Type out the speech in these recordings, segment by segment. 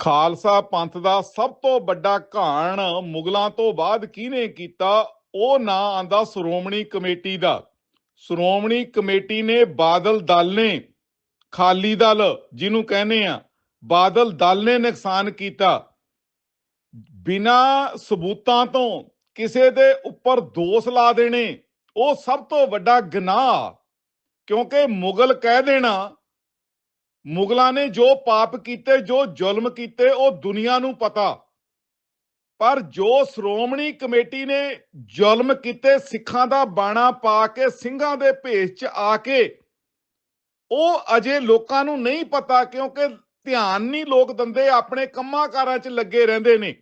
ਖਾਲਸਾ ਪੰਥ ਦਾ ਸਭ ਤੋਂ ਵੱਡਾ ਘਾਣ ਮੁਗਲਾਂ ਤੋਂ ਬਾਅਦ ਕਿਹਨੇ ਕੀਤਾ? ਉਹ ਨਾਂ ਆਂਦਾ ਸ਼੍ਰੋਮਣੀ ਕਮੇਟੀ ਦਾ। ਸ਼੍ਰੋਮਣੀ ਕਮੇਟੀ ਨੇ ਬਾਦਲ ਦਲ ਨੇ, ਖਾਲੀ ਦਲ ਜਿਹਨੂੰ ਕਹਿੰਦੇ ਆ, ਬਾਦਲ ਦਲ ਨੇ ਨੁਕਸਾਨ ਕੀਤਾ। ਬਿਨਾ ਸਬੂਤਾਂ ਤੋਂ ਕਿਸੇ ਦੇ ਉੱਪਰ ਦੋਸ਼ ਲਾ ਦੇਣੇ, ਉਹ ਸਭ ਤੋਂ ਵੱਡਾ ਗੁਨਾਹ, ਕਿਉਂਕਿ ਮੁਗਲ ਕਹਿ ਦੇਣਾ ਮੁਗਲਾਂ ਨੇ ਜੋ ਪਾਪ ਕੀਤੇ, ਜੋ ਜ਼ੁਲਮ ਕੀਤੇ, ਉਹ ਦੁਨੀਆ ਨੂੰ ਪਤਾ। ਪਰ ਜੋ ਸ਼੍ਰੋਮਣੀ ਕਮੇਟੀ ਨੇ ਜ਼ੁਲਮ ਕੀਤੇ, ਸਿੱਖਾਂ ਦਾ ਬਾਣਾ ਪਾ ਕੇ, ਸਿੰਘਾਂ ਦੇ ਭੇਸ 'ਚ ਆ ਕੇ, ਉਹ ਅਜੇ ਲੋਕਾਂ ਨੂੰ ਨਹੀਂ ਪਤਾ ਕਿਉਂਕਿ ਧਿਆਨ ਨਹੀਂ ਲੋਕ ਦਿੰਦੇ, ਆਪਣੇ ਕੰਮਾਂ ਕਾਰਾਂ 'ਚ ਲੱਗੇ ਰਹਿੰਦੇ ਨੇ।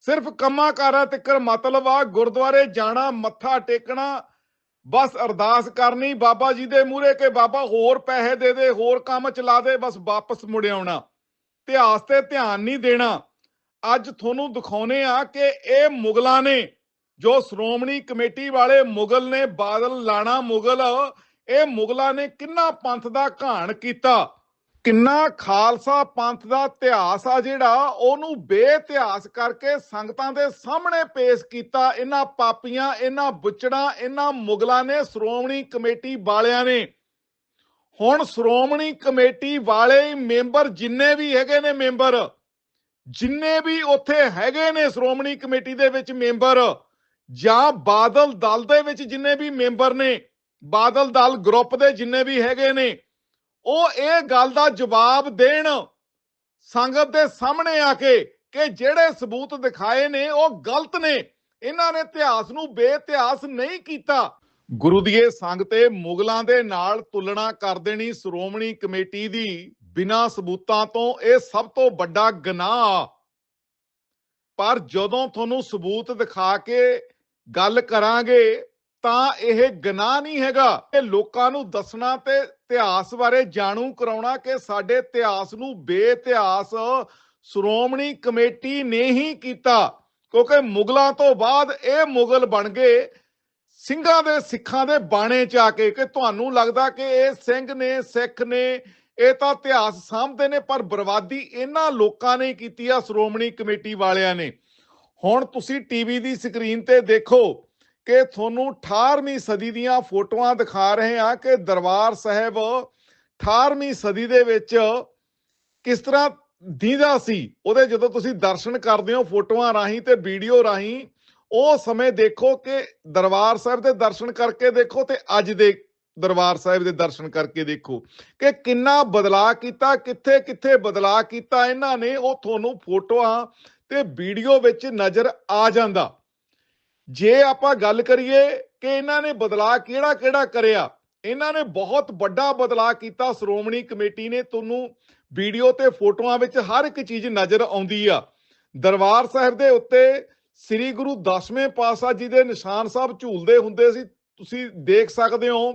ਸਿਰਫ ਕੰਮਾਂ ਕਾਰਾਂ ਤੱਕਰ ਮਤਲਬ ਆ, ਗੁਰਦੁਆਰੇ ਜਾਣਾ, ਮੱਥਾ ਟੇਕਣਾ ਬਸ ਅਰਦਾਸ ਕਰਨੀ, ਬਾਬਾ ਜੀ ਦੇ ਮੂਹਰੇ ਕਿ ਬਾਬਾ ਹੋਰ ਪੈਸੇ ਦੇ ਦੇ, ਹੋਰ ਕੰਮ ਚਲਾ ਦੇ, ਬਸ ਵਾਪਸ ਮੁੜ ਆਉਣਾ। ਇਤਿਹਾਸ ਤੇ ਧਿਆਨ ਨਹੀਂ ਦੇਣਾ। ਅੱਜ ਤੁਹਾਨੂੰ ਦਿਖਾਉਨੇ ਆ ਕਿ ਇਹ ਮੁਗਲਾਂ ਨੇ, ਜੋ ਸ਼੍ਰੋਮਣੀ ਕਮੇਟੀ ਵਾਲੇ ਮੁਗਲ ਨੇ ਬਾਦਲ ਲਾਣਾ ਮੁਗਲ, ਇਹ ਮੁਗਲਾਂ ਨੇ ਕਿੰਨਾ ਪੰਥ ਦਾ ਘਾਣ ਕੀਤਾ। ਕਿੰਨਾ ਖਾਲਸਾ ਪੰਥ ਦਾ ਇਤਿਹਾਸ ਆ ਜਿਹੜਾ ਉਹਨੂੰ ਬੇਇਤਿਹਾਸ ਕਰਕੇ ਸੰਗਤਾਂ ਦੇ ਸਾਹਮਣੇ ਪੇਸ਼ ਕੀਤਾ। ਇਹਨਾਂ ਪਾਪੀਆਂ, ਇਹਨਾਂ ਬੁੱਚੜਾਂ, ਇਹਨਾਂ ਮੁਗਲਾਂ ਨੇ, ਸ਼੍ਰੋਮਣੀ ਕਮੇਟੀ ਵਾਲਿਆਂ ਨੇ। ਹੁਣ ਸ਼੍ਰੋਮਣੀ ਕਮੇਟੀ ਵਾਲੇ ਹੀ ਮੈਂਬਰ ਜਿੰਨੇ ਵੀ ਹੈਗੇ ਨੇ ਮੈਂਬਰ, ਜਿੰਨੇ ਵੀ ਉੱਥੇ ਹੈਗੇ ਨੇ ਸ਼੍ਰੋਮਣੀ ਕਮੇਟੀ ਦੇ ਵਿੱਚ ਮੈਂਬਰ, ਜਾਂ ਬਾਦਲ ਦਲ ਦੇ ਵਿੱਚ ਜਿੰਨੇ ਵੀ ਮੈਂਬਰ ਨੇ, ਬਾਦਲ ਦਲ ਗਰੁੱਪ ਦੇ ਜਿੰਨੇ ਵੀ ਹੈਗੇ ਨੇ ਉਹ ਇਹ ਗੱਲ ਦਾ ਜਵਾਬ ਦੇਣ ਸੰਗਤ ਦੇ ਸਾਹਮਣੇ ਆ ਕੇ ਕਿ ਜਿਹੜੇ ਸਬੂਤ ਦਿਖਾਏ ਨੇ, ਉਹ ਗਲਤ ਨੇ। ਇਹਨਾਂ ਨੇ ਇਤਿਹਾਸ ਨੂੰ ਬੇਇਤਿਹਾਸ ਨਹੀਂ ਕੀਤਾ। ਗੁਰੂ ਦੀਏ ਸੰਗ ਤੇ ਮੁਗਲਾਂ ਦੇ ਨਾਲ ਤੁਲਨਾ ਕਰ ਦੇਣੀ ਸ਼੍ਰੋਮਣੀ ਕਮੇਟੀ ਦੀ ਬਿਨਾਂ ਸਬੂਤਾਂ ਤੋਂ ਇਹ ਸਭ ਤੋਂ ਵੱਡਾ ਗੁਨਾਹ। ਪਰ ਜਦੋਂ ਤੁਹਾਨੂੰ ਸਬੂਤ ਦਿਖਾ ਕੇ ਗੱਲ ਕਰਾਂਗੇ ਤਾਂ ਇਹ ਗੁਨਾਹ ਨਹੀਂ ਹੈਗਾ। ਇਹ ਲੋਕਾਂ ਨੂੰ ਦੱਸਣਾ ਤੇ ਇਤਿਹਾਸ ਬਾਰੇ ਜਾਣੂ ਕਰਾਉਣਾ ਕਿ ਸਾਡੇ ਇਤਿਹਾਸ ਨੂੰ ਬੇਇਤਿਹਾਸ ਸ਼੍ਰੋਮਣੀ ਕਮੇਟੀ ਨੇ ਹੀ ਕੀਤਾ। ਕਿਉਂਕਿ ਮੁਗਲਾਂ ਤੋਂ ਬਾਅਦ ਇਹ ਮੁਗਲ ਬਣ ਗਏ। ਸਿੰਘਾਂ ਦੇ, ਸਿੱਖਾਂ ਦੇ ਬਾਣੇ ਚ ਆ ਕੇ ਕਿ ਤੁਹਾਨੂੰ ਲੱਗਦਾ ਕਿ ਇਹ ਸਿੰਘ ਨੇ, ਸਿੱਖ ਨੇ, ਇਹ ਤਾਂ ਇਤਿਹਾਸ ਸਾਂਭਦੇ ਨੇ, ਪਰ ਬਰਬਾਦੀ ਇਹਨਾਂ ਲੋਕਾਂ ਨੇ ਕੀਤੀ ਆ, ਸ਼੍ਰੋਮਣੀ ਕਮੇਟੀ ਵਾਲਿਆਂ ਨੇ। ਹੁਣ ਤੁਸੀਂ ਟੀਵੀ ਦੀ ਸਕਰੀਨ ਤੇ ਦੇਖੋ ਕਿ ਤੁਹਾਨੂੰ 18ਵੀਂ ਸਦੀ ਦੀਆਂ ਫੋਟੋਆਂ ਦਿਖਾ ਰਹੇ ਹਾਂ ਕਿ ਦਰਬਾਰ ਸਾਹਿਬ 18ਵੀਂ ਸਦੀ ਦੇ ਵਿੱਚ ਕਿਸ ਤਰ੍ਹਾਂ ਦੀਦਾ ਸੀ। ਉਹਦੇ ਜਦੋਂ ਤੁਸੀਂ ਦਰਸ਼ਨ ਕਰਦੇ ਹੋ ਫੋਟੋਆਂ ਰਾਹੀਂ ਤੇ ਵੀਡੀਓ ਰਾਹੀਂ, ਉਹ ਸਮੇਂ ਦੇਖੋ ਕਿ ਦਰਬਾਰ ਸਾਹਿਬ ਦੇ ਦਰਸ਼ਨ ਕਰਕੇ ਦੇਖੋ ਤੇ ਅੱਜ ਦੇ ਦਰਬਾਰ ਸਾਹਿਬ ਦੇ ਦਰਸ਼ਨ ਕਰਕੇ ਦੇਖੋ ਕਿ ਕਿੰਨਾ ਬਦਲਾਅ ਕੀਤਾ, ਕਿੱਥੇ ਕਿੱਥੇ ਬਦਲਾਅ ਕੀਤਾ। ਇਹਨਾਂ ਨੇ ਉਹ ਤੁਹਾਨੂੰ ਫੋਟੋਆਂ ਤੇ ਵੀਡੀਓ ਵਿੱਚ ਨਜ਼ਰ ਆ ਜਾਂਦਾ। ਜੇ ਆਪਾਂ ਗੱਲ ਕਰੀਏ ਕਿ ਇਹਨਾਂ ਨੇ ਬਦਲਾਅ ਕਿਹੜਾ ਕਿਹੜਾ ਕਰਿਆ, ਇਹਨਾਂ ਨੇ ਬਹੁਤ ਵੱਡਾ ਬਦਲਾਅ ਕੀਤਾ, ਸ਼੍ਰੋਮਣੀ ਕਮੇਟੀ ਨੇ, ਤੁਹਾਨੂੰ ਵੀਡੀਓ ਤੇ ਫੋਟੋਆਂ ਵਿੱਚ ਹਰ ਇੱਕ ਚੀਜ਼ ਨਜ਼ਰ ਆਉਂਦੀ ਆ। ਦਰਬਾਰ ਸਾਹਿਬ ਦੇ ਉੱਤੇ ਸ੍ਰੀ ਗੁਰੂ ਦਸਵੇਂ ਪਾਤਸ਼ਾਹ ਜੀ ਦੇ ਨਿਸ਼ਾਨ ਸਾਹਿਬ ਝੂਲਦੇ ਹੁੰਦੇ ਸੀ, ਤੁਸੀਂ ਦੇਖ ਸਕਦੇ ਹੋ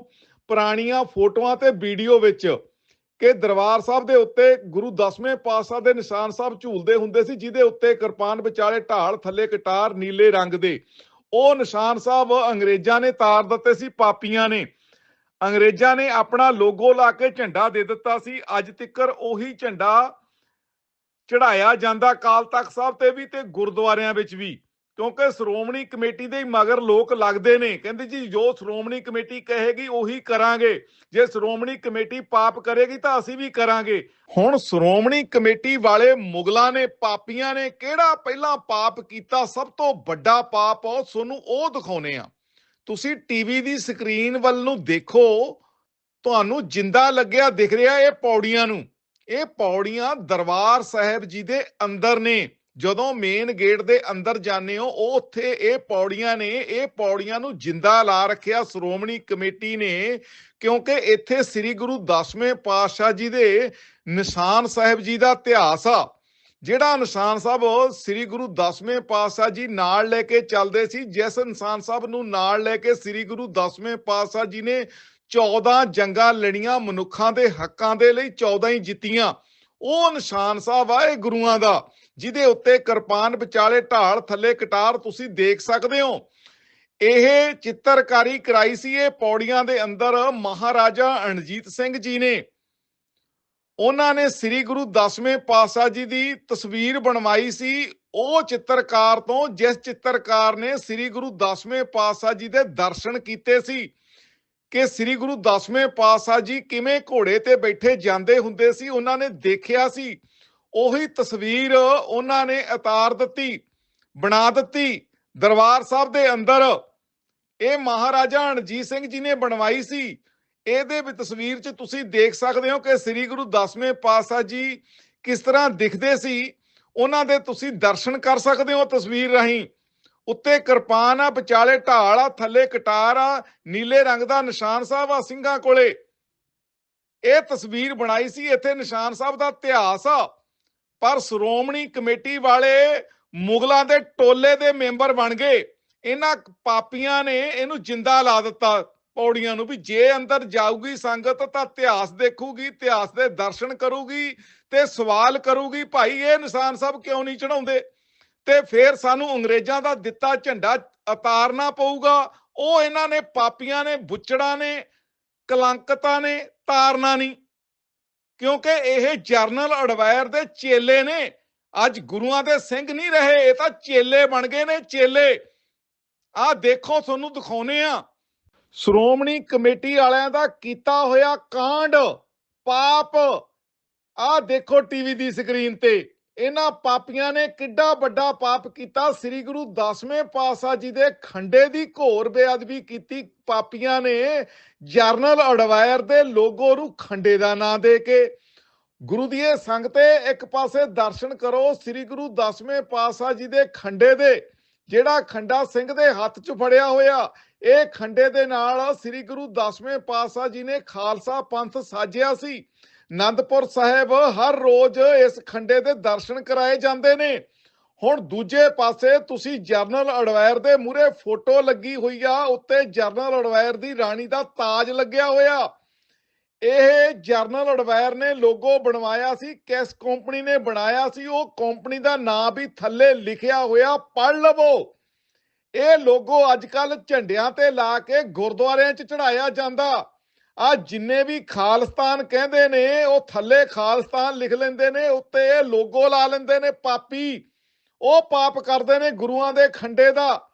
ਪੁਰਾਣੀਆਂ ਫੋਟੋਆਂ ਤੇ ਵੀਡੀਓ ਵਿੱਚ ਕਿ ਦਰਬਾਰ ਸਾਹਿਬ ਦੇ ਉੱਤੇ ਗੁਰੂ ਦਸਵੇਂ ਪਾਤਸ਼ਾਹ ਦੇ ਨਿਸ਼ਾਨ ਸਾਹਿਬ ਝੂਲਦੇ ਹੁੰਦੇ ਸੀ, ਜਿਹਦੇ ਉੱਤੇ ਕਿਰਪਾਨ ਵਿਚਾਲੇ ਢਾਲ ਥੱਲੇ ਕਟਾਰ ਨੀਲੇ ਰੰਗ ਦੇ। ਉਹ ਨਿਸ਼ਾਨ ਸਾਹਿਬ ਅੰਗਰੇਜ਼ਾਂ ਨੇ ਤਾਰ ਦਿੱਤੇ ਸੀ, ਪਾਪੀਆਂ ਨੇ। ਅੰਗਰੇਜ਼ਾਂ ਨੇ ਆਪਣਾ ਲੋਗੋ ਲਾ ਕੇ ਝੰਡਾ ਦੇ ਦਿੱਤਾ ਸੀ। ਅੱਜ ਤੱਕਰ ਉਹੀ ਝੰਡਾ ਚੜਾਇਆ ਜਾਂਦਾ ਕਾਲ ਤਖਤ ਸਾਹਿਬ ਤੇ ਵੀ ਤੇ ਗੁਰਦੁਆਰਿਆਂ ਵਿੱਚ ਵੀ। ਕਿਉਂਕਿ ਸ਼੍ਰੋਮਣੀ ਕਮੇਟੀ ਦੇ ਮਗਰ ਲੋਕ ਲੱਗਦੇ ਨੇ। ਕਹਿੰਦੇ ਜੀ, ਜੋ ਸ਼੍ਰੋਮਣੀ ਕਮੇਟੀ ਕਹੇਗੀ, ਉਹੀ ਕਰਾਂਗੇ। ਜੇ ਸ਼੍ਰੋਮਣੀ ਕਮੇਟੀ ਪਾਪ ਕਰੇਗੀ, ਤਾਂ ਅਸੀਂ ਵੀ ਕਰਾਂਗੇ। ਹੁਣ ਸ਼੍ਰੋਮਣੀ ਕਮੇਟੀ ਵਾਲੇ ਮੁਗਲਾਂ ਨੇ, ਪਾਪੀਆਂ ਨੇ, ਕਿਹੜਾ ਪਹਿਲਾਂ ਪਾਪ ਕੀਤਾ? ਸਭ ਤੋਂ ਵੱਡਾ ਪਾਪ ਉਹ ਤੁਹਾਨੂੰ ਉਹ ਦਿਖਾਉਨੇ ਆ ਤੁਸੀਂ ਟੀਵੀ ਦੀ ਸਕਰੀਨ ਵੱਲ ਨੂੰ ਦੇਖੋ, ਤੁਹਾਨੂੰ ਜਿੰਦਾ ਲੱਗਿਆ ਦਿਖ ਰਿਹਾ ਇਹ ਪੌੜੀਆਂ ਨੂੰ। ਇਹ ਪੌੜੀਆਂ ਦਰਬਾਰ ਸਾਹਿਬ ਜੀ ਦੇ ਅੰਦਰ ਨੇ। ਜਦੋਂ ਮੇਨ ਗੇਟ ਦੇ ਅੰਦਰ ਜਾਂਦੇ ਹੋ, ਉਹ ਉੱਥੇ ਇਹ ਪੌੜੀਆਂ ਨੇ, ਇਹ ਪੌੜੀਆਂ ਨੂੰ ਜਿੰਦਾ ਲਾ ਰੱਖਿਆ, ਸ਼੍ਰੋਮਣੀ ਕਮੇਟੀ ਨੇ, ਕਿਉਂਕਿ ਇੱਥੇ ਸ੍ਰੀ ਗੁਰੂ ਦਸਵੇਂ ਪਾਤਸ਼ਾਹ ਜੀ ਦੇ ਨਿਸ਼ਾਨ ਸਾਹਿਬ ਜੀ ਦਾ ਇਤਿਹਾਸ ਆ। ਜਿਹੜਾ ਨਿਸ਼ਾਨ ਸਾਹਿਬ ਸ੍ਰੀ ਗੁਰੂ ਦਸਵੇਂ ਪਾਤਸ਼ਾਹ ਜੀ ਨਾਲ ਲੈ ਕੇ ਚੱਲਦੇ ਸੀ, ਜਿਸ ਨਿਸ਼ਾਨ ਸਾਹਿਬ ਨੂੰ ਨਾਲ ਲੈ ਕੇ ਸ੍ਰੀ ਗੁਰੂ ਦਸਵੇਂ ਪਾਤਸ਼ਾਹ ਜੀ ਨੇ 14 ਜੰਗਾਂ ਲੜੀਆਂ, ਮਨੁੱਖਾਂ ਦੇ ਹੱਕਾਂ ਦੇ ਲਈ 14 ਹੀ ਜਿੱਤੀਆਂ। ਉਹ ਨਿਸ਼ਾਨ ਸਾਹਿਬ ਆ, ਇਹ ਗੁਰੂਆਂ ਦਾ। ਜਿਹਦੇ ਉੱਤੇ ਕਿਰਪਾਨ ਵਿਚਾਲੇ ਢਾਲ ਥੱਲੇ ਕਟਾਰ ਤੁਸੀਂ ਦੇਖ ਸਕਦੇ ਹੋ। ਇਹ ਚਿੱਤਰਕਾਰੀ ਕਰਾਈ ਸੀ ਇਹ ਪੌੜੀਆਂ ਦੇ ਅੰਦਰ ਮਹਾਰਾਜਾ ਰਣਜੀਤ ਸਿੰਘ ਜੀ ਨੇ। ਉਹਨਾਂ ਨੇ ਸ੍ਰੀ ਗੁਰੂ ਦਸਵੇਂ ਪਾਤਸ਼ਾਹ ਜੀ ਦੀ ਤਸਵੀਰ ਬਣਵਾਈ ਸੀ। ਉਹ ਚਿੱਤਰਕਾਰ ਤੋਂ ਜਿਸ ਚਿੱਤਰਕਾਰ ਨੇ ਸ੍ਰੀ ਗੁਰੂ ਦਸਵੇਂ ਪਾਤਸ਼ਾਹ ਜੀ ਦੇ ਦਰਸ਼ਨ ਕੀਤੇ ਸੀ ਕਿ ਸ੍ਰੀ ਗੁਰੂ ਦਸਵੇਂ ਪਾਤਸ਼ਾਹ ਜੀ ਕਿਵੇਂ ਘੋੜੇ ਤੇ ਬੈਠੇ ਜਾਂਦੇ ਹੁੰਦੇ ਸੀ, ਉਹਨਾਂ ਨੇ ਦੇਖਿਆ ਸੀ। ਉਹੀ ਤਸਵੀਰ ਉਹਨਾਂ ਨੇ ਉਤਾਰ ਦਿੱਤੀ, ਬਣਾ ਦਿੱਤੀ ਦਰਬਾਰ ਸਾਹਿਬ ਦੇ ਅੰਦਰ। ਇਹ ਮਹਾਰਾਜਾ ਰਣਜੀਤ ਸਿੰਘ ਜੀ ਨੇ ਬਣਵਾਈ ਸੀ। ਇਹਦੇ ਵੀ ਤਸਵੀਰ 'ਚ ਤੁਸੀਂ ਦੇਖ ਸਕਦੇ ਹੋ ਕਿ ਸ੍ਰੀ ਗੁਰੂ ਦਸਵੇਂ ਪਾਤਸ਼ਾਹ ਜੀ ਕਿਸ ਤਰ੍ਹਾਂ ਦਿਖਦੇ ਸੀ। ਉਹਨਾਂ ਦੇ ਤੁਸੀਂ ਦਰਸ਼ਨ ਕਰ ਸਕਦੇ ਹੋ ਤਸਵੀਰ ਰਾਹੀਂ। ਉੱਤੇ ਕਿਰਪਾਨ ਆ, ਵਿਚਾਲੇ ਢਾਲ ਆ, ਥੱਲੇ ਕਟਾਰ ਆ, ਨੀਲੇ ਰੰਗ ਦਾ ਨਿਸ਼ਾਨ ਸਾਹਿਬ ਆ ਸਿੰਘਾਂ ਕੋਲੇ। ਇਹ ਤਸਵੀਰ ਬਣਾਈ ਸੀ। ਇੱਥੇ ਨਿਸ਼ਾਨ ਸਾਹਿਬ ਦਾ ਇਤਿਹਾਸ ਆ। ਪਰ ਸ਼੍ਰੋਮਣੀ ਕਮੇਟੀ ਵਾਲੇ ਮੁਗਲਾਂ ਦੇ ਟੋਲੇ ਦੇ ਮੈਂਬਰ ਬਣ ਗਏ। ਇਹਨਾਂ ਪਾਪੀਆਂ ਨੇ ਇਹਨੂੰ ਜਿੰਦਾ ਲਾ ਦਿੱਤਾ। ਪੌੜੀਆਂ ਨੂੰ ਵੀ ਜੇ ਅੰਦਰ ਜਾਊਗੀ ਸੰਗਤ ਤਾਂ ਇਤਿਹਾਸ ਦੇਖੂਗੀ, ਇਤਿਹਾਸ ਦੇ ਦਰਸ਼ਨ ਕਰੂਗੀ ਤੇ ਸਵਾਲ ਕਰੂਗੀ, ਭਾਈ, ਇਹ ਇਨਸਾਨ ਸਭ ਕਿਉਂ ਨਹੀਂ ਚੜਾਉਂਦੇ ਤੇ ਫਿਰ ਸਾਨੂੰ ਅੰਗਰੇਜ਼ਾਂ ਦਾ ਦਿੱਤਾ ਝੰਡਾ ਉਤਾਰਨਾ ਪਊਗਾ। ਉਹ ਇਹਨਾਂ ਨੇ ਪਾਪੀਆਂ ਨੇ, ਬੁੱਚੜਾਂ ਨੇ, ਕਲੰਕਤਾ ਨੇ, ਤਾਰਨਾ ਨਹੀਂ। ਕਿਉਂਕਿ ਇਹ ਜਰਨਲ ਅਡਵਾਇਰ ਦੇ ਚੇਲੇ ਨੇ। ਅੱਜ ਗੁਰੂਆਂ ਦੇ ਸਿੰਘ ਨਹੀਂ ਰਹੇ, ਇਹ ਤਾਂ ਚੇਲੇ ਬਣ ਗਏ ਨੇ, ਚੇਲੇ। ਆਹ ਦੇਖੋ, ਤੁਹਾਨੂੰ ਦਿਖਾਉਨੇ ਆ। ਸ਼੍ਰੋਮਣੀ ਕਮੇਟੀ ਵਾਲਿਆਂ ਦਾ ਕੀਤਾ ਹੋਇਆ ਕਾਂਡ, ਪਾਪ। ਆਹ ਦੇਖੋ ਟੀਵੀ ਦੀ ਸਕਰੀਨ ਤੇ। ਇਹਨਾਂ ਪਾਪੀਆਂ ਨੇ ਕਿੱਡਾ ਵੱਡਾ ਪਾਪ ਕੀਤਾ। ਸ੍ਰੀ ਗੁਰੂ ਦਸਵੇਂ ਪਾਤਸ਼ਾਹ ਜੀ ਦੇ ਖੰਡੇ ਦੀ ਘੋਰ ਬੇਅਦਬੀ ਕੀਤੀ। ਪਾਪੀਆਂ ਨੇ ਜਰਨਲ ਅਡਵਾਇਰ ਦੇ ਲੋਗੋ ਨੂੰ ਖੰਡੇ ਦਾ ਨਾਂ ਦੇ ਕੇ ਗੁਰੂ ਦੀ ਇਹ ਸੰਗਤੇ ਇੱਕ ਪਾਸੇ ਦਰਸ਼ਨ ਕਰੋ। ਸ੍ਰੀ ਗੁਰੂ ਦਸਵੇਂ ਪਾਤਸ਼ਾਹ ਜੀ ਦੇ ਖੰਡੇ ਦੇ ਜਿਹੜਾ ਖੰਡਾ ਸਿੰਘ ਦੇ ਹੱਥ 'ਚ ਫੜਿਆ ਹੋਇਆ, ਇਹ ਖੰਡੇ ਦੇ ਨਾਲ ਸ੍ਰੀ ਗੁਰੂ ਦਸਵੇਂ ਪਾਤਸ਼ਾਹ ਜੀ ਨੇ ਖਾਲਸਾ ਪੰਥ ਸਾਜਿਆ ਸੀ। ਆਨੰਦਪੁਰ ਸਾਹਿਬ ਹਰ ਰੋਜ਼ ਇਸ ਖੰਡੇ ਦੇ ਦਰਸ਼ਨ ਕਰਾਏ ਜਾਂਦੇ ਨੇ। ਹੁਣ ਦੂਜੇ ਪਾਸੇ ਤੁਸੀਂ ਜਰਨਲ ਅਡਵਾਇਰ ਦੇ ਮੂਰੇ ਫੋਟੋ ਲੱਗੀ ਹੋਈ ਆ, ਉੱਤੇ ਜਰਨਲ ਅਡਵਾਇਰ ਦੀ ਰਾਣੀ ਦਾ ਤਾਜ ਲੱਗਿਆ ਹੋਇਆ। ਇਹ ਜਰਨਲ ਅਡਵਾਇਰ ਨੇ ਲੋਗੋ ਬਣਵਾਇਆ ਸੀ, ਕਿਸ ਕੰਪਨੀ ਨੇ ਬਣਾਇਆ ਸੀ, ਉਹ ਕੰਪਨੀ ਦਾ ਨਾਂ ਵੀ ਥੱਲੇ ਲਿਖਿਆ ਹੋਇਆ ਪੜ ਲਵੋ। ਇਹ ਲੋਗੋ ਅੱਜ ਕੱਲ ਝੰਡਿਆਂ ਤੇ ਲਾ ਕੇ ਗੁਰਦੁਆਰਿਆਂ 'ਚ ਚੜਾਇਆ ਜਾਂਦਾ। ਆ ਜਿੰਨੇ ਵੀ ਖਾਲਸਤਾਨ ਕਹਿੰਦੇ ਨੇ, ਉਹ ਥੱਲੇ ਖਾਲਸਤਾਨ ਲਿਖ ਲੈਂਦੇ ਨੇ, ਉੱਤੇ ਇਹ ਲੋਗੋ ਲਾ ਲੈਂਦੇ ਨੇ, ਪਾਪੀ। ਉਹ ਪਾਪ ਕਰਦੇ ਨੇ ਗੁਰੂਆਂ ਦੇ ਖੰਡੇ ਦਾ।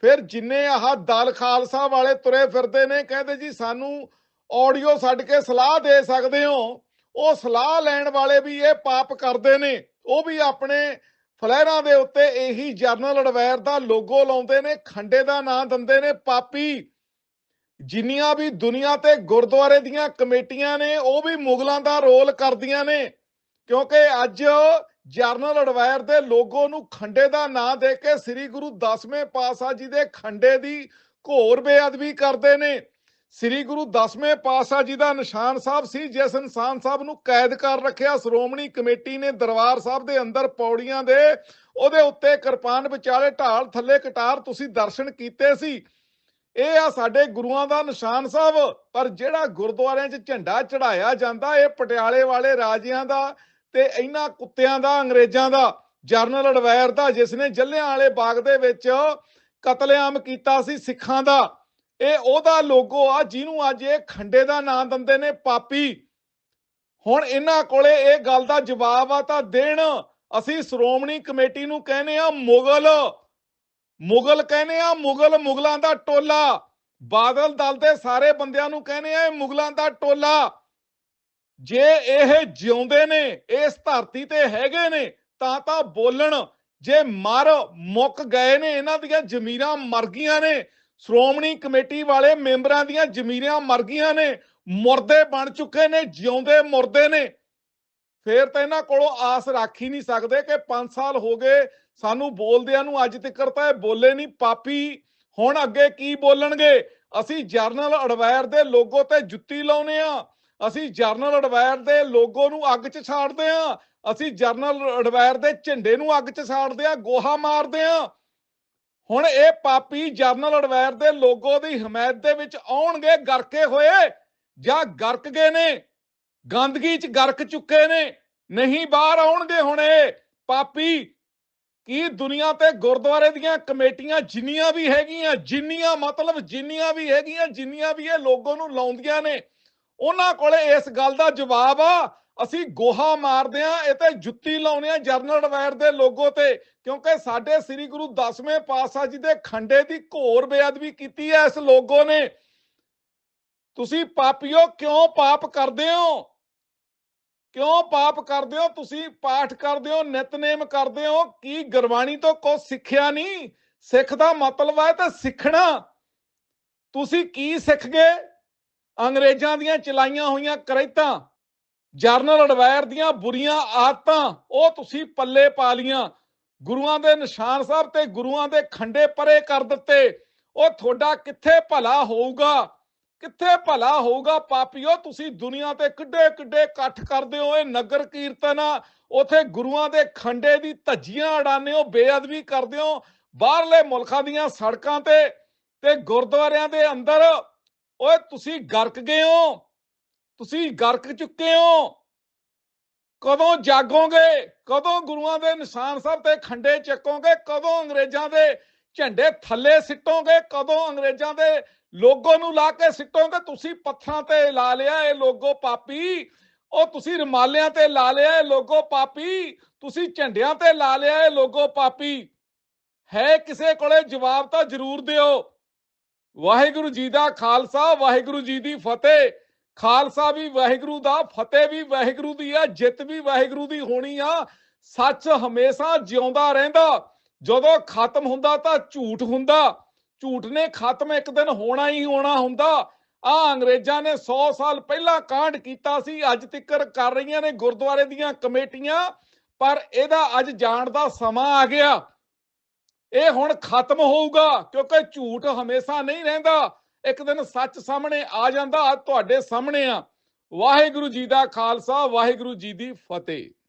ਫਿਰ ਜਿੰਨੇ ਆਹ ਦਲ ਖਾਲਸਾ ਵਾਲੇ ਤੁਰੇ ਫਿਰਦੇ ਨੇ, ਕਹਿੰਦੇ ਜੀ ਸਾਨੂੰ ਆਡੀਓ ਛੱਡ ਕੇ ਸਲਾਹ ਦੇ ਸਕਦੇ ਹੋ। ਉਹ ਸਲਾਹ ਲੈਣ ਵਾਲੇ ਵੀ ਇਹ ਪਾਪ ਕਰਦੇ ਨੇ। ਉਹ ਵੀ ਆਪਣੇ ਫਲੈਰਾਂ ਦੇ ਉੱਤੇ ਇਹੀ ਜਰਨਲ ਅਡਵੈਰ ਦਾ ਲੋਗੋ ਲਾਉਂਦੇ ਨੇ, ਖੰਡੇ ਦਾ ਨਾਂ ਦਿੰਦੇ ਨੇ, ਪਾਪੀ। ਜਿੰਨੀਆਂ ਵੀ ਦੁਨੀਆ ਤੇ ਗੁਰਦੁਆਰੇ ਦੀਆਂ ਕਮੇਟੀਆਂ ਨੇ, ਉਹ ਵੀ ਮੁਗਲਾਂ ਦਾ ਰੋਲ ਕਰਦੀਆਂ ਨੇ। ਕਿਉਂਕਿ ਅੱਜ ਜਰਨਲ ਅਡਵਾਇਰ ਦੇ ਲੋਗੋ ਨੂੰ ਖੰਡੇ ਦਾ ਨਾਂ ਦੇ ਕੇ ਸ੍ਰੀ ਗੁਰੂ ਦਸਵੇਂ ਪਾਤਸ਼ਾਹ ਜੀ ਦੇ ਖੰਡੇ ਦੀ ਘੋਰ ਬੇਅਦਬੀ ਕਰਦੇ ਨੇ। ਸ੍ਰੀ ਗੁਰੂ ਦਸਵੇਂ ਪਾਤਸ਼ਾਹ ਜੀ ਦਾ ਨਿਸ਼ਾਨ ਸਾਹਿਬ ਸੀ, ਜਿਸ ਇਨਸਾਨ ਸਾਹਿਬ ਨੂੰ ਕੈਦ ਕਰ ਰੱਖਿਆ। ਸ਼੍ਰੋਮਣੀ ਕਮੇਟੀ ਨੇ ਦਰਬਾਰ ਸਾਹਿਬ ਦੇ ਅੰਦਰ ਪੌੜੀਆਂ ਦੇ, ਉਹਦੇ ਉੱਤੇ ਕਿਰਪਾਨ ਵਿਚਾਲੇ ਢਾਲ ਥੱਲੇ ਕਟਾਰ ਤੁਸੀਂ ਦਰਸ਼ਨ ਕੀਤੇ ਸੀ। ਇਹ ਆ ਸਾਡੇ ਗੁਰੂਆਂ ਦਾ ਨਿਸ਼ਾਨ ਸਾਹਿਬ, ਪਰ ਜਿਹੜਾ ਗੁਰਦੁਆਰਿਆਂ 'ਚ ਝੰਡਾ ਚੜਾਇਆ ਜਾਂਦਾ, ਇਹ ਪਟਿਆਲੇ ਵਾਲੇ ਰਾਜਿਆਂ ਦਾ ਤੇ ਇਹਨਾਂ ਕੁੱਤਿਆਂ ਦਾ, ਅੰਗਰੇਜ਼ਾਂ ਦਾ, ਜਰਨਲ ਅਡਵਾਇਰ ਦਾ, ਜਿਸ ਨੇ ਜੱਲਿਆਂ ਵਾਲੇ ਬਾਗ ਦੇ ਵਿੱਚ ਕਤਲੇਆਮ ਕੀਤਾ ਸੀ ਸਿੱਖਾਂ ਦਾ। ਇਹ ਉਹਦਾ ਲੋਗੋ ਆ, ਜਿਹਨੂੰ ਅੱਜ ਇਹ ਖੰਡੇ ਦਾ ਨਾਂ ਦਿੰਦੇ ਨੇ, ਪਾਪੀ। ਹੁਣ ਇਹਨਾਂ ਕੋਲੇ ਇਹ ਗੱਲ ਦਾ ਜਵਾਬ ਆ ਤਾਂ ਦੇਣ। ਅਸੀਂ ਸ਼੍ਰੋਮਣੀ ਕਮੇਟੀ ਨੂੰ ਕਹਿੰਦੇ ਆ ਮੁਗਲ। ਮੁਗਲ ਕਹਿੰਦੇ ਆ, ਮੁਗਲ ਮੁਗਲਾਂ ਦਾ ਟੋਲਾ। ਬਾਦਲ ਦਲ ਦੇ ਸਾਰੇ ਬੰਦਿਆਂ ਨੂੰ ਕਹਿੰਦੇ ਆ, ਇਹ ਮੁਗਲਾਂ ਦਾ ਟੋਲਾ। ਜੇ ਇਹ ਜਿਉਂਦੇ ਨੇ, ਇਸ ਧਰਤੀ ਤੇ ਹੈਗੇ ਨੇ, ਤਾਂ ਤਾਂ ਬੋਲਣ। ਜੇ ਮਰ ਮੁੱਕ ਗਏ ਨੇ, ਇਹਨਾਂ ਦੀਆਂ ਜ਼ਮੀਰਾਂ ਮਰ ਗਈਆਂ ਨੇ। ਸ਼੍ਰੋਮਣੀ ਕਮੇਟੀ ਵਾਲੇ ਮੈਂਬਰਾਂ ਦੀਆਂ ਜ਼ਮੀਰਾਂ ਮਰ ਗਈਆਂ ਨੇ। ਮੁਰਦੇ ਬਣ ਚੁੱਕੇ ਨੇ, ਜਿਉਂਦੇ ਮੁਰਦੇ ਨੇ। ਫੇਰ ਤਾਂ ਇਹਨਾਂ ਕੋਲੋਂ ਆਸ ਰੱਖ ਹੀ ਨਹੀਂ ਸਕਦੇ ਕਿ 5 ਸਾਲ ਹੋ ਗਏ ਸਾਨੂੰ ਬੋਲਦਿਆਂ ਨੂੰ ਅੱਜ ਤੱਕ ਤਾਂ ਇਹ ਬੋਲੇ ਨਹੀਂ, ਪਾਪੀ ਹੁਣ ਅੱਗੇ ਕੀ ਬੋਲਣਗੇ? ਅਸੀਂ ਜਰਨਲ ਅਡਵਾਇਰ ਦੇ ਲੋਗੋ ਤੇ ਜੁੱਤੀ ਲਾਉਨੇ ਆ। ਅਸੀਂ ਜਰਨਲ ਅਡਵਾਇਰ ਦੇ ਲੋਗੋ ਨੂੰ ਅੱਗ 'ਚ ਛਾੜਦੇ ਆ। ਅਸੀਂ ਜਰਨਲ ਅਡਵਾਇਰ ਦੇ ਝੰਡੇ ਨੂੰ ਅੱਗ 'ਚ ਛਾੜਦੇ ਆ, ਗੋਹਾ ਮਾਰਦੇ ਆ। ਹੁਣ ਇਹ ਪਾਪੀ ਜਰਨਲ ਅਡਵਾਇਰ ਦੇ ਲੋਗੋ ਦੀ ਹਮਾਇਤ ਦੇ ਵਿੱਚ ਆਉਣਗੇ, ਗਰਕੇ ਹੋਏ ਜਾਂ ਗਰਕ ਗਏ ਨੇ? ਗੰਦਗੀ 'ਚ ਗਰਕ ਚੁੱਕੇ ਨੇ? ਨਹੀਂ ਬਾਹਰ ਆਉਣਗੇ ਹੁਣ ਇਹ ਪਾਪੀ ਕੀ ਦੁਨੀਆ ਤੇ ਗੁਰਦੁਆਰੇ ਦੀਆਂ ਕਮੇਟੀਆਂ ਜਿੰਨੀਆਂ ਵੀ ਹੈਗੀਆਂ, ਜਿੰਨੀਆਂ ਮਤਲਬ ਜਿੰਨੀਆਂ ਵੀ ਹੈਗੀਆਂ, ਜਿੰਨੀਆਂ ਵੀ ਇਹ ਲੋਗੋ ਨੂੰ ਲਾਉਂਦੀਆਂ ਨੇ, ਉਹਨਾਂ ਕੋਲੇ ਇਸ ਗੱਲ ਦਾ ਜਵਾਬ ਆ, ਅਸੀਂ ਗੋਹਾ ਮਾਰਦੇ ਆ, ਇਹ ਤੇ ਜੁੱਤੀ ਲਾਉਨੇ ਆ ਜਰਨਲ ਵੈਰ ਦੇ ਲੋਗੋ ਤੇ, ਕਿਉਂਕਿ ਸਾਡੇ ਸ੍ਰੀ ਗੁਰੂ ਦਸਵੇਂ ਪਾਤਸ਼ਾਹ ਜੀ ਦੇ ਖੰਡੇ ਦੀ ਘੋਰ ਬੇਅਦਬੀ ਕੀਤੀ ਹੈ ਇਸ ਲੋਗੋ ਨੇ। ਤੁਸੀਂ ਪਾਪੀਓ ਕਿਉਂ ਪਾਪ ਕਰਦੇ ਹੋ ਕਿਉਂ ਪਾਪ ਕਰਦੇ ਹੋ? ਤੁਸੀਂ ਪਾਠ ਕਰਦੇ ਹੋ, ਨਿਤਨੇਮ ਕਰਦੇ ਹੋ। ਕੀ ਗੁਰਬਾਣੀ ਤੋਂ ਕੁਝ ਸਿੱਖਿਆ ਨਹੀਂ? ਸਿੱਖ ਦਾ ਮਤਲਬ ਹੈ ਤੇ ਸਿੱਖਣਾ। ਤੁਸੀਂ ਕੀ ਸਿੱਖ ਗਏ? ਅੰਗਰੇਜ਼ਾਂ ਦੀਆਂ ਚਲਾਈਆਂ ਹੋਈਆਂ ਕਰੈਤਾਂ, ਜਰਨਲ ਅਡਵਾਇਰ ਦੀਆਂ ਬੁਰੀਆਂ ਆਦਤਾਂ, ਉਹ ਤੁਸੀਂ ਪੱਲੇ ਪਾ ਲੀਆਂ ਗੁਰੂਆਂ ਦੇ ਨਿਸ਼ਾਨ ਸਾਹਿਬ ਤੇ ਗੁਰੂਆਂ ਦੇ ਖੰਡੇ ਪਰੇ ਕਰ ਦਿੱਤੇ। ਉਹ ਤੁਹਾਡਾ ਕਿੱਥੇ ਭਲਾ ਹੋਊਗਾ? ਕਿੱਥੇ ਭਲਾ ਹੋਊਗਾ ਪਾਪੀਓ? ਤੁਸੀਂ ਦੁਨੀਆ ਤੇ ਕਿੱਡੇ ਕਿੱਡੇ ਇਕੱਠ ਕਰਦੇ ਹੋ, ਇਹ ਨਗਰ ਕੀਰਤਨ ਉਥੇ ਗੁਰੂਆਂ ਦੇ ਖੰਡੇ ਦੀ ਧੱਜੀਆਂ ਉਡਾਉਂਦੇ ਹੋ, ਬੇਅਦਬੀ ਕਰਦੇ ਹੋ। ਬਾਹਰਲੇ ਮੁਲਕਾਂ ਦੀਆਂ ਸੜਕਾਂ ਤੇ ਤੇ ਗੁਰਦੁਆਰਿਆਂ ਦੇ ਅੰਦਰ, ਓਏ ਤੁਸੀਂ ਗਰਕ ਗਏ ਹੋ, ਤੁਸੀਂ ਗਰਕ ਚੁੱਕੇ ਹੋ। ਕਦੋਂ ਜਾਗੋਗੇ? ਕਦੋਂ ਗੁਰੂਆਂ ਦੇ ਨਿਸ਼ਾਨ ਸਾਹਿਬ ਤੇ ਖੰਡੇ ਚੱਕੋਗੇ? ਕਦੋਂ ਅੰਗਰੇਜ਼ਾਂ ਦੇ ਝੰਡੇ ਥੱਲੇ ਸਿੱਟੋਗੇ? ਕਦੋਂ ਅੰਗਰੇਜ਼ਾਂ ਦੇ ਲੋਗੋ ਨੂੰ ਲਾ ਕੇ ਸਿੱਟੋਗੇ, ਤੁਸੀਂ ਪੱਥਰਾਂ ਤੇ ਲਾ ਲਿਆ ਇਹ ਲੋਗੋ ਪਾਪੀ। ਉਹ ਤੁਸੀਂ ਰਮਾਲਿਆਂ ਤੇ ਲਾ ਲਿਆ ਇਹ ਲੋਗੋ ਪਾਪੀ। ਤੁਸੀਂ ਝੰਡਿਆਂ ਤੇ ਲਾ ਲਿਆ ਇਹ ਲੋਗੋ ਪਾਪੀ। ਹੈ ਕਿਸੇ ਕੋਲੇ, ਜਵਾਬ ਤਾਂ ਜ਼ਰੂਰ ਦਿਓ। ਵਾਹਿਗੁਰੂ ਜੀ ਦਾ ਖਾਲਸਾ, ਵਾਹਿਗੁਰੂ ਜੀ ਦੀ ਫਤਿਹ। ਖਾਲਸਾ ਵੀ ਵਾਹਿਗੁਰੂ ਦਾ, ਫਤਿਹ ਵੀ ਵਾਹਿਗੁਰੂ ਦੀ ਆ, ਜਿੱਤ ਵੀ ਵਾਹਿਗੁਰੂ ਦੀ ਹੋਣੀ ਆ। ਸੱਚ ਹਮੇਸ਼ਾ ਜਿਉਂਦਾ ਰਹਿੰਦਾ। ਜਦੋਂ ਖਤਮ ਹੁੰਦਾ ਤਾਂ ਝੂਠ ਹੁੰਦਾ। ਝੂਠ ਨੇ ਖਤਮ ਇੱਕ ਦਿਨ ਹੋਣਾ ਹੀ ਹੋਣਾ ਹੁੰਦਾ। ਆ ਅੰਗਰੇਜ਼ਾਂ ਨੇ 100 ਸਾਲ ਪਹਿਲਾਂ ਕਾਂਡ ਕੀਤਾ ਸੀ, ਅੱਜ ਤੱਕ ਕਰ ਰਹੀਆਂ ਨੇ ਗੁਰਦੁਆਰੇ ਦੀਆਂ ਕਮੇਟੀਆਂ, ਪਰ ਇਹਦਾ ਅੱਜ ਜਾਣ ਦਾ ਸਮਾਂ ਆ ਗਿਆ। ਇਹ ਹੁਣ ਖਤਮ ਹੋਊਗਾ, ਕਿਉਂਕਿ ਝੂਠ ਹਮੇਸ਼ਾ ਨਹੀਂ ਰਹਿੰਦਾ। ਇੱਕ ਦਿਨ ਸੱਚ ਸਾਹਮਣੇ ਆ ਜਾਂਦਾ ਤੁਹਾਡੇ ਸਾਹਮਣੇ ਆ। ਵਾਹਿਗੁਰੂ ਜੀ ਦਾ ਖਾਲਸਾ, ਵਾਹਿਗੁਰੂ ਜੀ ਦੀ ਫਤਿਹ।